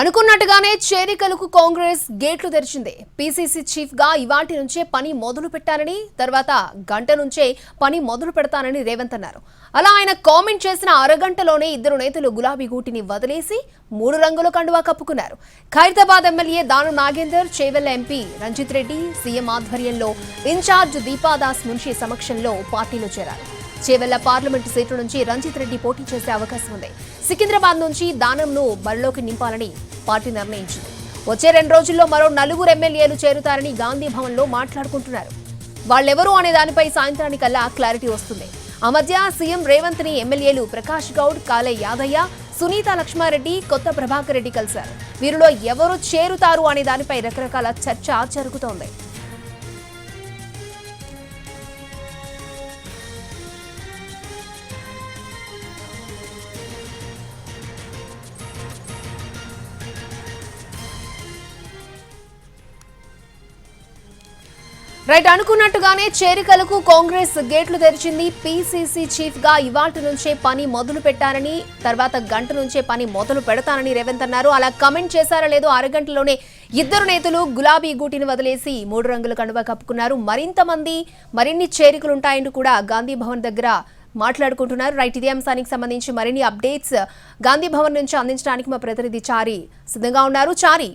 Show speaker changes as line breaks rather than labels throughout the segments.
అనుకున్నట్టుగానే చేరికలకు కాంగ్రెస్ గేట్లు తెరిచింది. పీసీసీ చీఫ్గా ఇవాటి నుంచే పని మొదలు పెట్టారని తర్వాత గంట నుంచే పని మొదలు పెడతానని రేవంత్ అన్నారు. అలా ఆయన కామెంట్ చేసిన అరగంటలోనే ఇద్దరు నేతలు గులాబీ గూటిని వదిలేసి మూడు రంగుల కండువా కప్పుకున్నారు. Khairatabad MLA Danam Nagender Chevella MP Ranjith Reddy CM ఆధ్వర్యంలో ఇన్ఛార్జ్ దీపాదాస్ మున్షి సమక్షంలో పార్టీలో చేరారు. చేవెళ్ళ పార్లమెంటు సీటు నుంచి రంజిత్ రెడ్డి పోటీ చేసే అవకాశం ఉంది. సికింద్రాబాద్ నుంచి దానంను బరిలోకి నింపాలని పార్టీ నిర్ణయించింది. వచ్చే రెండు రోజుల్లో మరో నలుగురు ఎమ్మెల్యేలు చేరుతారని గాంధీ భవన్లో మాట్లాడుకుంటున్నారు. వాళ్ళెవరు అనే దానిపై సాయంత్రానికల్లా క్లారిటీ వస్తుంది. ఆ మధ్య సీఎం రేవంత్ని ఎమ్మెల్యేలు ప్రకాష్ గౌడ్ కాలే యాదయ్య సునీత లక్ష్మారెడ్డి కొత్త ప్రభాకర్ రెడ్డి కలిశారు. వీరిలో ఎవరు చేరుతారు అనే దానిపై రకరకాల చర్చ జరుగుతోంది. రైట్ అనుకున్నట్టుగానే చేరికలకు కాంగ్రెస్ గేట్లు తెరిచింది. పీసీసీ చీఫ్గా ఇవాటి నుంచే పని మొదలు పెట్టారని తర్వాత గంట నుంచే పని మొదలు పెడతానని రేవంత్ అన్నారు. అలా కమెంట్ చేశారా లేదో అరగంటలోనే ఇద్దరు నేతలు గులాబీ గూటిని వదిలేసి మూడు రంగుల కండువా కప్పుకున్నారు. మరింత మంది మరిన్ని చేరికలుంటాయని కూడా గాంధీ భవన్ దగ్గర మాట్లాడుకుంటున్నారు. రైట్ ఇదే అంశానికి సంబంధించి మరిన్ని అప్డేట్స్ గాంధీ భవన్ నుంచి అందించడానికి మా ప్రతినిధి చారి సిద్ధంగా ఉన్నారు. చారి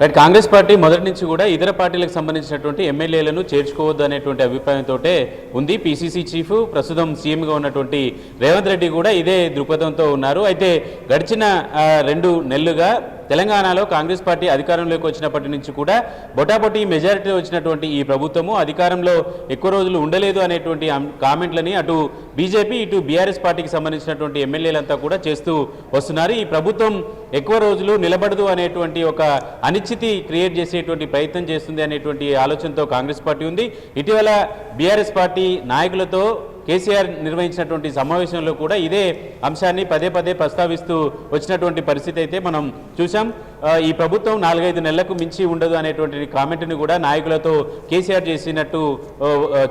రైట్ కాంగ్రెస్ పార్టీ మొదటి నుంచి కూడా ఇతర పార్టీలకు సంబంధించినటువంటి ఎమ్మెల్యేలను చేర్చుకోవద్దు అనేటువంటి అభిప్రాయంతో ఉంది. పీసీసీ చీఫ్ ప్రస్తుతం సీఎంగా ఉన్నటువంటి రేవంత్ రెడ్డి కూడా ఇదే దృక్పథంతో ఉన్నారు. అయితే గడిచిన రెండు నెలలుగా తెలంగాణలో కాంగ్రెస్ పార్టీ అధికారంలోకి వచ్చినప్పటి నుంచి కూడా బొటాబొటి మెజారిటీ వచ్చినటువంటి ఈ ప్రభుత్వము అధికారంలో ఎక్కువ రోజులు ఉండలేదు అనేటువంటి కామెంట్లని అటు బీజేపీ ఇటు బీఆర్ఎస్ పార్టీకి సంబంధించినటువంటి ఎమ్మెల్యేలంతా కూడా చేస్తూ వస్తున్నారు. ఈ ప్రభుత్వం ఎక్కువ రోజులు నిలబడదు అనేటువంటి ఒక అనిశ్చితి క్రియేట్ చేసేటువంటి ప్రయత్నం చేస్తుంది అనేటువంటి ఆలోచనతో కాంగ్రెస్ పార్టీ ఉంది. ఇటీవల బీఆర్ఎస్ పార్టీ నాయకులతో కేసీఆర్ నిర్వహించినటువంటి సమావేశంలో కూడా ఇదే అంశాన్ని పదే పదే ప్రస్తావిస్తూ వచ్చినటువంటి పరిస్థితి అయితే మనం చూసాం ఈ ప్రభుత్వం నాలుగైదు నెలలకు మించి ఉండదు అనేటువంటి కామెంట్ని కూడా నాయకులతో కేసీఆర్ చేసినట్టు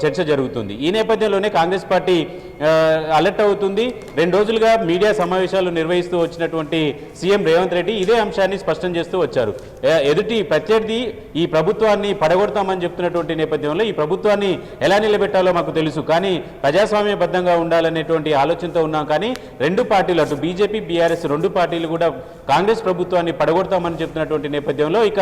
చర్చ జరుగుతుంది. ఈ నేపథ్యంలోనే కాంగ్రెస్ పార్టీ అలర్ట్ అవుతుంది. రెండు రోజులుగా మీడియా సమావేశాలు నిర్వహిస్తూ వచ్చినటువంటి సీఎం రేవంత్ రెడ్డి ఇదే అంశాన్ని స్పష్టం చేస్తూ వచ్చారు. ఎదుటి ప్రత్యర్థి ఈ ప్రభుత్వాన్ని పడగొడతామని చెప్తున్నటువంటి నేపథ్యంలో ఈ ప్రభుత్వాన్ని ఎలా నిలబెట్టాలో మాకు తెలుసు. కానీ ప్రజాస్వామ్యబద్ధంగా ఉండాలనేటువంటి ఆలోచనతో ఉన్నాం. కానీ రెండు పార్టీలు అటు బీజేపీ బీఆర్ఎస్ రెండు పార్టీలు కూడా కాంగ్రెస్ ప్రభుత్వాన్ని పడగొడతామని చెప్తున్నటువంటి నేపథ్యంలో ఇక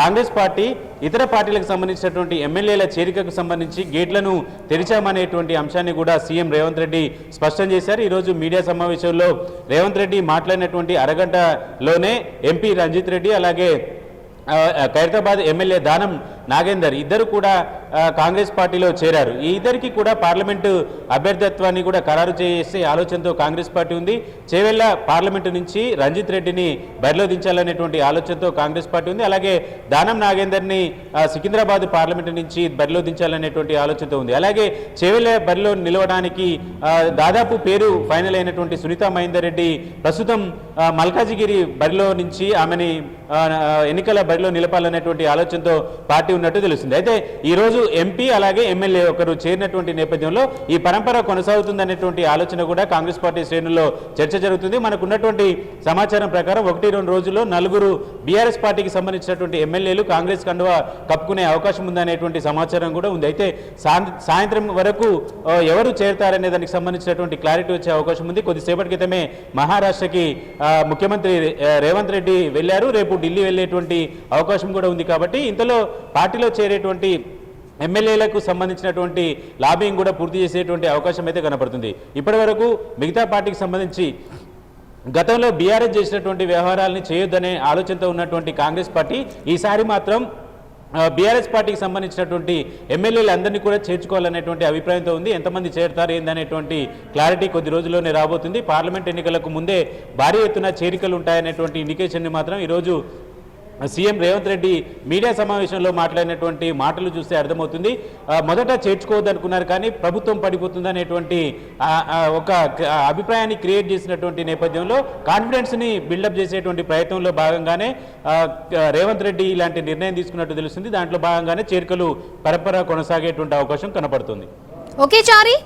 కాంగ్రెస్ పార్టీ ఇతర పార్టీలకు సంబంధించినటువంటి ఎమ్మెల్యేల చేరికకు సంబంధించి గేట్లను తెరిచామనేటువంటి అంశాన్ని కూడా సీఎం రేవంత్ రెడ్డి స్పష్టం చేశారు. ఈరోజు మీడియా సమావేశంలో రేవంత్ రెడ్డి మాట్లాడినటువంటి అరగంటలోనే ఎంపీ రంజిత్ రెడ్డి అలాగే ఖైరతాబాద్ ఎమ్మెల్యే దానం నాగేందర్ ఇద్దరు కూడా కాంగ్రెస్ పార్టీలో చేరారు. ఈ ఇద్దరికి కూడా పార్లమెంటు అభ్యర్థిత్వాన్ని కూడా ఖరారు చేసే ఆలోచనతో కాంగ్రెస్ పార్టీ ఉంది. చేవెళ్ళ పార్లమెంటు నుంచి రంజిత్ రెడ్డిని బరిలో దించాలనేటువంటి ఆలోచనతో కాంగ్రెస్ పార్టీ ఉంది. అలాగే దానం నాగేందర్ని సికింద్రాబాద్ పార్లమెంటు నుంచి బరిలో దించాలనేటువంటి ఆలోచనతో ఉంది. అలాగే చేవెళ్ళ బరిలో నిలవడానికి దాదాపు పేరు ఫైనల్ అయినటువంటి సునీత మహేందర్ రెడ్డి ప్రస్తుతం మల్కాజిగిరి బరిలో నుంచి ఆమెని ఎన్నికల బరిలో నిలపాలనేటువంటి ఆలోచనతో పార్టీ ఉన్నట్టు తెలుస్తుంది. అయితే ఈ ఎంపీ అలాగే ఎమ్మెల్యే ఒకరు చేరినటువంటి నేపథ్యంలో ఈ పరంపర కొనసాగుతుందనేటువంటి ఆలోచన కూడా కాంగ్రెస్ పార్టీ శ్రేణుల్లో చర్చ జరుగుతుంది. మనకున్నటువంటి సమాచారం ప్రకారం ఒకటి రెండు రోజుల్లో నలుగురు బీఆర్ఎస్ పార్టీకి సంబంధించినటువంటి ఎమ్మెల్యేలు కాంగ్రెస్ కండువా కప్పుకునే అవకాశం ఉందనేటువంటి సమాచారం కూడా ఉంది. అయితే సాయం- సాయంత్రం వరకు ఎవరు చేరతారనే దానికి సంబంధించినటువంటి క్లారిటీ వచ్చే అవకాశం ఉంది. కొద్దిసేపటి క్రితమే మహారాష్ట్రకి ముఖ్యమంత్రి రేవంత్ రెడ్డి వెళ్ళారు. రేపు ఢిల్లీ వెళ్ళేటువంటి అవకాశం కూడా ఉంది. కాబట్టి ఇంతలో పార్టీలో చేరేటువంటి ఎమ్మెల్యేలకు సంబంధించినటువంటి లాబింగ్ కూడా పూర్తి చేసేటువంటి అవకాశం అయితే కనపడుతుంది. ఇప్పటి వరకు మిగతా పార్టీకి సంబంధించి గతంలో బీఆర్ఎస్ చేసినటువంటి వ్యవహారాలని చేయొద్దనే ఆలోచనతో ఉన్నటువంటి కాంగ్రెస్ పార్టీ ఈసారి మాత్రం బీఆర్ఎస్ పార్టీకి సంబంధించినటువంటి ఎమ్మెల్యేలు అందరినీ కూడా చేర్చుకోవాలనేటువంటి అభిప్రాయంతో ఉంది. ఎంతమంది చేరుతారు ఏందనేటువంటి క్లారిటీ కొద్ది రోజుల్లోనే రాబోతుంది. పార్లమెంట్ ఎన్నికలకు ముందే భారీ ఎత్తున చేరికలు ఉంటాయనేటువంటి ఇండికేషన్ని మాత్రం ఈరోజు సీఎం రేవంత్ రెడ్డి మీడియా సమావేశంలో మాట్లాడినటువంటి మాటలు చూస్తే అర్థమవుతుంది. మొదట చేర్చుకోవద్దనుకున్నారు కానీ ప్రభుత్వం పడిపోతుంది అనేటువంటి ఒక అభిప్రాయాన్ని క్రియేట్ చేసినటువంటి నేపథ్యంలో కాన్ఫిడెన్స్ని బిల్డప్ చేసేటువంటి ప్రయత్నంలో భాగంగానే రేవంత్ రెడ్డి ఇలాంటి నిర్ణయం తీసుకున్నట్టు తెలుస్తుంది. దాంట్లో భాగంగానే చేరికలు పరపర కొనసాగేటువంటి అవకాశం కనపడుతుంది.
ఓకే చారీ.